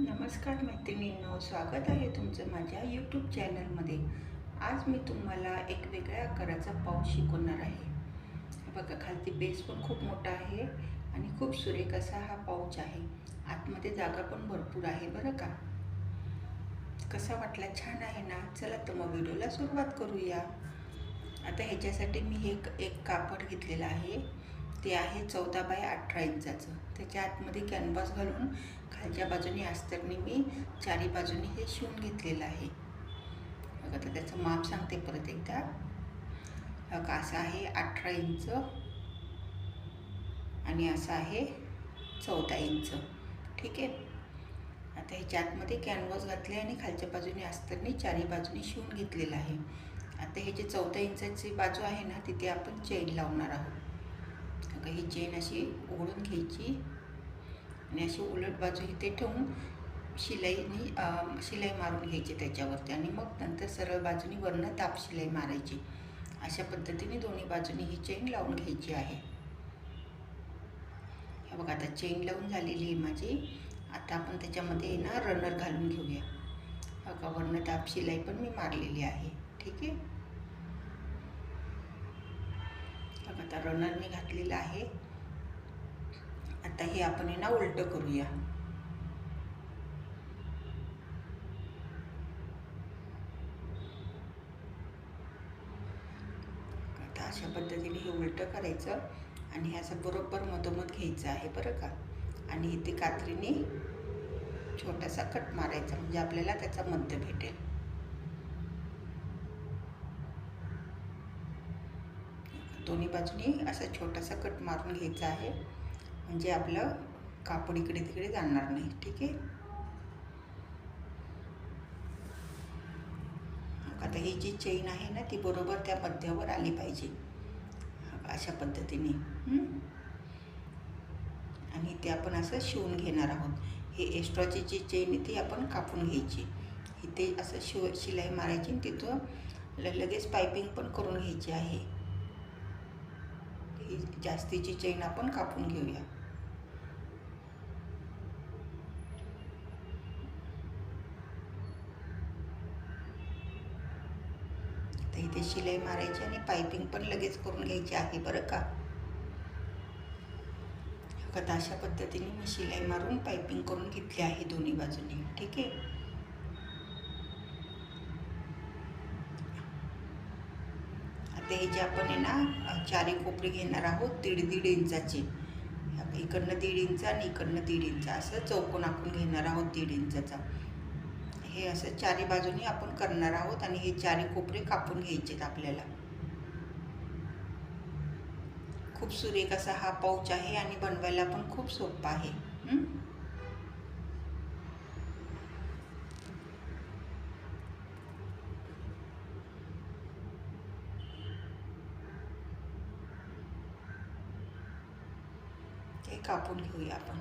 नमस्कार मैत्रिणींनो स्वागत आहे तुमचं माझ्या यूट्यूब चॅनलमध्ये आज मी तुम्हाला एक वेगळ्या आकाराचा पाऊस शिकवणार आहे. बघा खालती बेस पण खूप मोठा आहे आणि खूप सुरेख असा हा पाऊच आहे. आतमध्ये जागा पण भरपूर आहे बरं का? कसा वाटला? छान आहे ना? चला तर मग व्हिडिओला सुरुवात करूया. आता ह्याच्यासाठी मी एक एक कापड घेतलेला आहे. ते आहे चौदा बाय अठरा इंचाचं. त्याच्या आतमध्ये कॅनव्हास घालून खालच्या बाजूने अस्तरने मी चारी बाजूने हे शिवून घेतलेलं आहे. बघा तर त्याचं माप सांगते परत एकदा. बघा असं आहे अठरा इंच आणि असं आहे चौदा इंच. ठीक आहे? आता ह्याच्या आतमध्ये कॅनव्हास घातले आणि खालच्या बाजूने अस्तरने चारी बाजूने शिवून घेतलेलं आहे. आता हे जे चौदा इंचाची बाजू आहे ना तिथे आपण चेन लावणार आहोत. बघा ही चेन अशी ओढून घ्यायची. आणि अशी उलट बाजू इथे ठेवून शिलाईनी शिलाई मारून घ्यायची त्याच्यावरती. आणि मग नंतर सरळ बाजूनी वरनं ताप शिलाई मारायची. अशा पद्धतीने दोन्ही बाजूनी ही चेन लावून घ्यायची आहे. हे बघा आता चेन लावून झालेली आहे माझी. आता आपण त्याच्यामध्ये ना रनर घालून घेऊया. बघा वरनं ताप शिलाई पण मी मारलेली आहे. ठीक आहे बघा आता रनर मी घातलेला आहे. आता हे आपण आहे ना उलटं करूया. आता अशा पद्धतीने हे उलटं करायचं आणि हे असं बरोबर मधोमध घ्यायचं आहे बरं का? आणि इथे कात्रीने छोटासा कट मारायचा म्हणजे आपल्याला त्याचा मध्य भेटेल. दोन्ही बाजूनी असा छोटासा कट मारून घ्यायचा आहे. म्हणजे आपलं कापड इकडे तिकडे जाणार नाही ठीक आहे? आता ही जी चेन आहे ना ती बरोबर त्या मध्यावर आली पाहिजे. अशा पद्धतीने आणि ते आपण असं शिवून घेणार आहोत. हे एक्स्ट्राची जी चेन आहे ती आपण कापून घ्यायची. इथे असं शिव शिलाई मारायची आणि तिथं ल- लगेच पायपिंग पण करून घ्यायची आहे. ही जास्तीची चेन आपण कापून घेऊया. तर इथे शिलाई मारायची आणि पायपिंग पण लगेच करून घ्यायची आहे बरं का? अशा पद्धतीने मी शिलाई मारून पायपिंग करून घेतली आहे दोन्ही बाजूने. ठीक आहे? आता हे जे आपण आहे ना चारी कोपरे घेणार आहोत दीड दीड इंचाचे. इकडनं दीड इंच आणि इकडनं दीड इंच असं चौकोन आपण घेणार आहोत दीड इंचाचा. हे असं चारी बाजूनी आपण करणार आहोत आणि हे चारी कोपरे कापून घ्यायचेत आपल्याला. खूप सुरेख असा हा पाऊच आहे आणि बनवायला पण खूप सोपा आहे. ते कापून घेऊया आपण.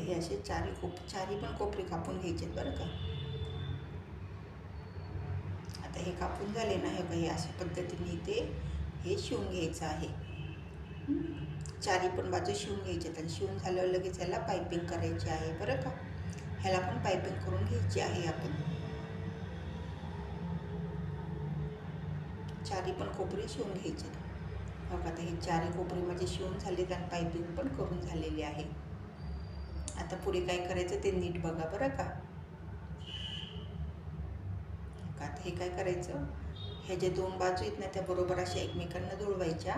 आता हे असे चारी कोप चारी पण कोपरे कापून घ्यायचे बरं का. आता हे कापून झाले ना हे काही अशा पद्धतीने इथे हे शिवून घ्यायचं आहे. चारी पण बाजू शिवून घ्यायच्यात आणि शिवून झाल्यावर लगेच ह्याला पायपिंग करायची आहे बरं का. ह्याला पण पायपिंग करून घ्यायची आहे आपण. चारी पण कोपरे शिवून घ्यायचे बघा आता हे चारी कोपरे माझे शिवून झालेत आणि पायपिंग पण करून झालेली आहे. आता पुढे काय करायचं ते नीट बघा बरं का. आता हे काय करायचं? ह्या ज्या दोन बाजू आहेत ना त्या बरोबर अशा एकमेकांना जुळवायच्या.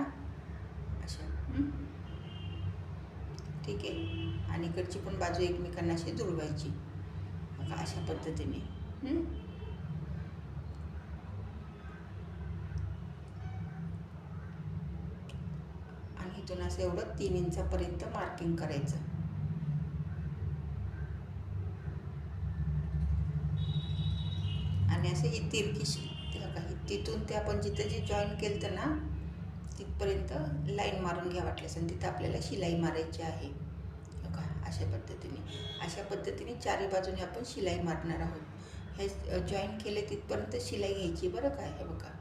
अशा. ठीक आहे. आणि इकडची पण बाजू एकमेकांना अशी जुळवायची. अशा पद्धतीने. आणि इथून असं एवढं तीन इंचापर्यंत मार्किंग करायचं. आणि असं ही तिरकी शि बघा तिथून ते आपण जिथं जे जॉईन केलं तर ना तिथपर्यंत लाईन मारून घ्या वाटल्यास आणि तिथं आपल्याला शिलाई मारायची आहे. का अशा पद्धतीने. अशा पद्धतीने चारी बाजूने आपण शिलाई मारणार आहोत. हे जॉईन केले तिथपर्यंत शिलाई घ्यायची बरं का हे बघा.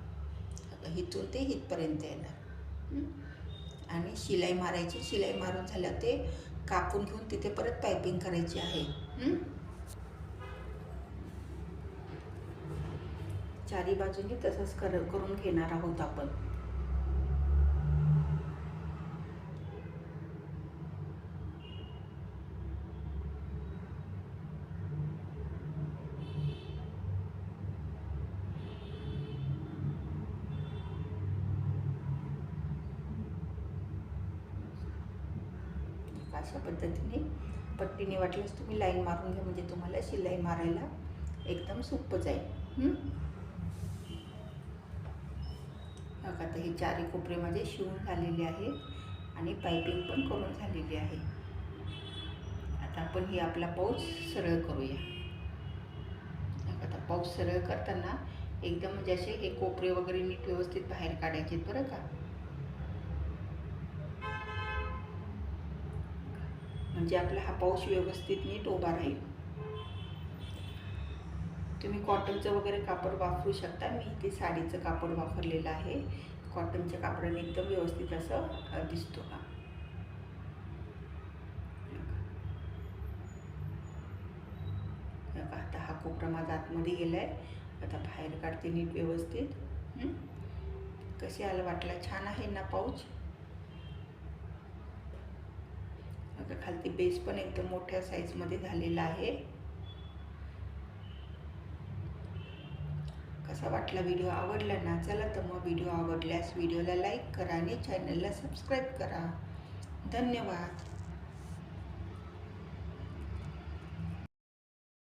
इथून ते इथपर्यंत येणार. आणि शिलाई मारायची. शिलाई मारून झालं ते कापून घेऊन तिथे परत पायपिंग करायची आहे. चारी बाजूनी तसंच कर करून घेणार आहोत आपण. अशा पद्धतीने पट्टीने वाटल्यास तुम्ही लाईन मारून घ्या म्हणजे तुम्हाला शिलाई मारायला एकदम सोपं जाईल हं? बघा आता हे चारही कोपरे माझे शिवून झालेले आहे आणि पायपिंग पण करून झालेली आहे. आता आपण ही आपला पाऊस सरळ करूया. आता पाऊस सरळ करताना एकदम म्हणजे असे हे कोपरे वगैरे नीट व्यवस्थित बाहेर काढायचे बरं का. म्हणजे आपला हा पाऊस व्यवस्थित नीट उभा राहील. तुम्ही कॉटनचं वगैरे कापड वापरू शकता. मी इथे साडीचं कापड वापरलेलं आहे. कॉटनच्या कापडाने एकदम व्यवस्थित असं दिसतो का आता हा कोपरा माझा आतमध्ये गेलाय. आता बाहेर काढते नीट व्यवस्थित. कसे आलं वाटला? छान आहे ना पाऊच? आता खालती बेस पण एकदम मोठ्या साईजमध्ये झालेला आहे. कसा वाटला व्हिडिओ आवडला ना चला तर मग व्हिडिओ आवडल्यास व्हिडिओला लाईक करा आणि चॅनलला सबस्क्राईब करा. धन्यवाद.